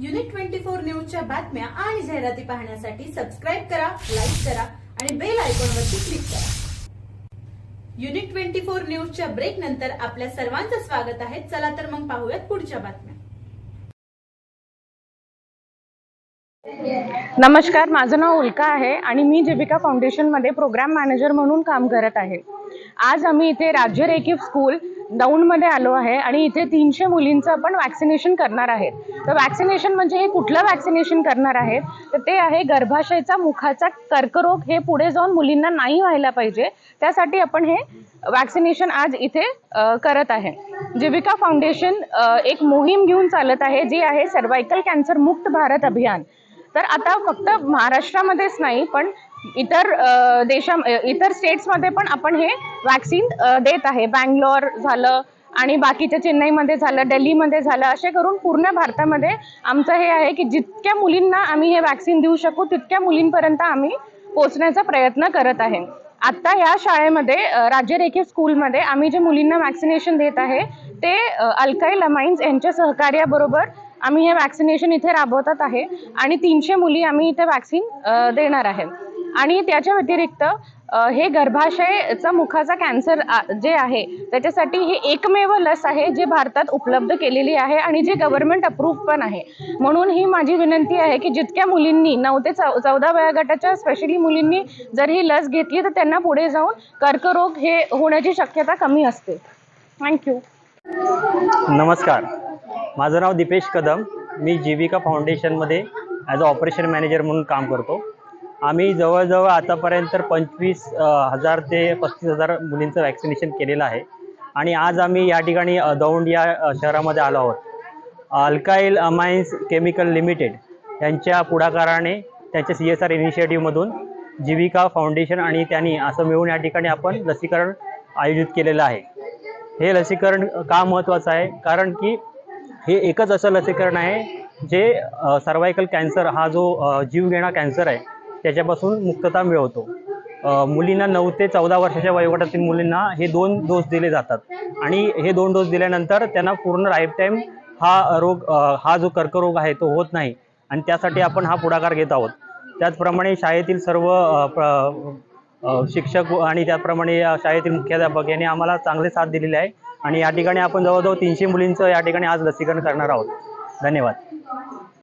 Unit twenty four न्यूजच्या बातम्या आणि जाहिराती पाहण्यासाठी सबस्क्राईब करा लाईक करा आणि बेल आयकॉनवरती क्लिक करा. युनिट ट्वेंटी फोर न्यूजच्या ब्रेक नंतर आपल्या सर्वांचं स्वागत आहे. चला तर मग पाहूयात पुढच्या बातम्या. नमस्कार माझं नाव उल्का आहे आणि मी जीविका फाउंडेशनमध्ये प्रोग्राम मॅनेजर म्हणून काम करत आहे. आज आम्ही इथे राज्य रेखीव स्कूल दौंडमध्ये आलो आहे आणि इथे तीनशे मुलींचं आपण वॅक्सिनेशन करणार आहेत. तर वॅक्सिनेशन म्हणजे हे कुठलं वॅक्सिनेशन करणार आहेत? तर ते आहे गर्भाशयाचा मुखाचा कर्करोग हे पुढे जाऊन मुलींना नाही व्हायला पाहिजे. त्यासाठी आपण हे वॅक्सिनेशन आज इथे करत आहे. जीविका फाउंडेशन एक मोहीम घेऊन चालत आहे जी आहे सर्वायकल कॅन्सर मुक्त भारत अभियान. तर आता फक्त महाराष्ट्रामध्येच नाही पण इतर देशा इतर स्टेट्समध्ये पण आपण हे वॅक्सिन देत आहे. बँगलोर झालं आणि बाकीच्या चेन्नईमध्ये झालं दिल्लीमध्ये झालं असे करून पूर्ण भारतामध्ये आमचं हे आहे की जितक्या मुलींना आम्ही हे वॅक्सिन देऊ शकू तितक्या मुलींपर्यंत आम्ही पोचण्याचा प्रयत्न करत आहे. आत्ता या शाळेमध्ये राज्यरेखी स्कूलमध्ये आम्ही जे मुलींना वॅक्सिनेशन देत आहे ते अलकाई अल्काई लमाईन्स यांच्या सहकार्याबरोबर आम्ही हे वॅक्सिनेशन इथे राबवतात आहे आणि तीनशे मुली आम्ही इथे वॅक्सिन देणार आहे. आणि त्याच्या व्यतिरिक्त हे गर्भाशयचा मुखाचा कॅन्सर जे आहे त्याच्यासाठी हे एकमेव लस आहे जे भारतात उपलब्ध केलेली आहे आणि जे गव्हर्नमेंट अप्रूव्ह पण आहे. म्हणून ही माझी विनंती आहे की जितक्या मुलींनी नऊ ते चौ चौदा वयागटाच्या स्पेशली मुलींनी जर ही लस घेतली तर त्यांना पुढे जाऊन कर्करोग हे होण्याची शक्यता कमी असते. थँक्यू नमस्कार. माझं नाव दीपेश कदम. मी जीविका फाउंडेशनमध्ये ॲज अ ऑपरेशन मॅनेजर म्हणून काम करतो. आम्ही जवळजवळ आतापर्यंत पंचवीस हजार ते पस्तीस हजार मुलींचं वॅक्सिनेशन केलेलं आहे. आणि आज आम्ही या ठिकाणी दौंड या शहरामध्ये आलो आहोत. अल्काईल अमाइन्स केमिकल लिमिटेड यांच्या पुढाकाराने त्यांच्या सी एस आर इनिशिएटिव्हमधून जीविका फाउंडेशन आणि त्यांनी असं मिळून या ठिकाणी आपण लसीकरण आयोजित केलेलं आहे. हे लसीकरण का महत्त्वाचं आहे? कारण की हे एकच असं लसीकरण आहे जे सर्वायकल कॅन्सर हा जो जीव जीवघेणा कॅन्सर आहे त्याच्यापासून मुक्तता मिळवतो. मुलींना नऊ ते चौदा वर्षाच्या वयोगटातील मुलींना हे दोन डोस दिले जातात. आणि हे दोन डोस दिल्यानंतर त्यांना पूर्ण लाईफ टाईम हा रोग हा जो कर्करोग आहे तो होत नाही. आणि त्यासाठी आपण हा पुढाकार घेत आहोत. त्याचप्रमाणे शाळेतील सर्व प्र- शिक्षक आणि त्याप्रमाणे या शाळेतील मुख्याध्यापक यांनी आम्हाला चांगले साथ दिलेले आहे. आणि या ठिकाणी आपण जवळजवळ तीनशे मुलींचं या ठिकाणी आज लसीकरण करणार आहोत. धन्यवाद.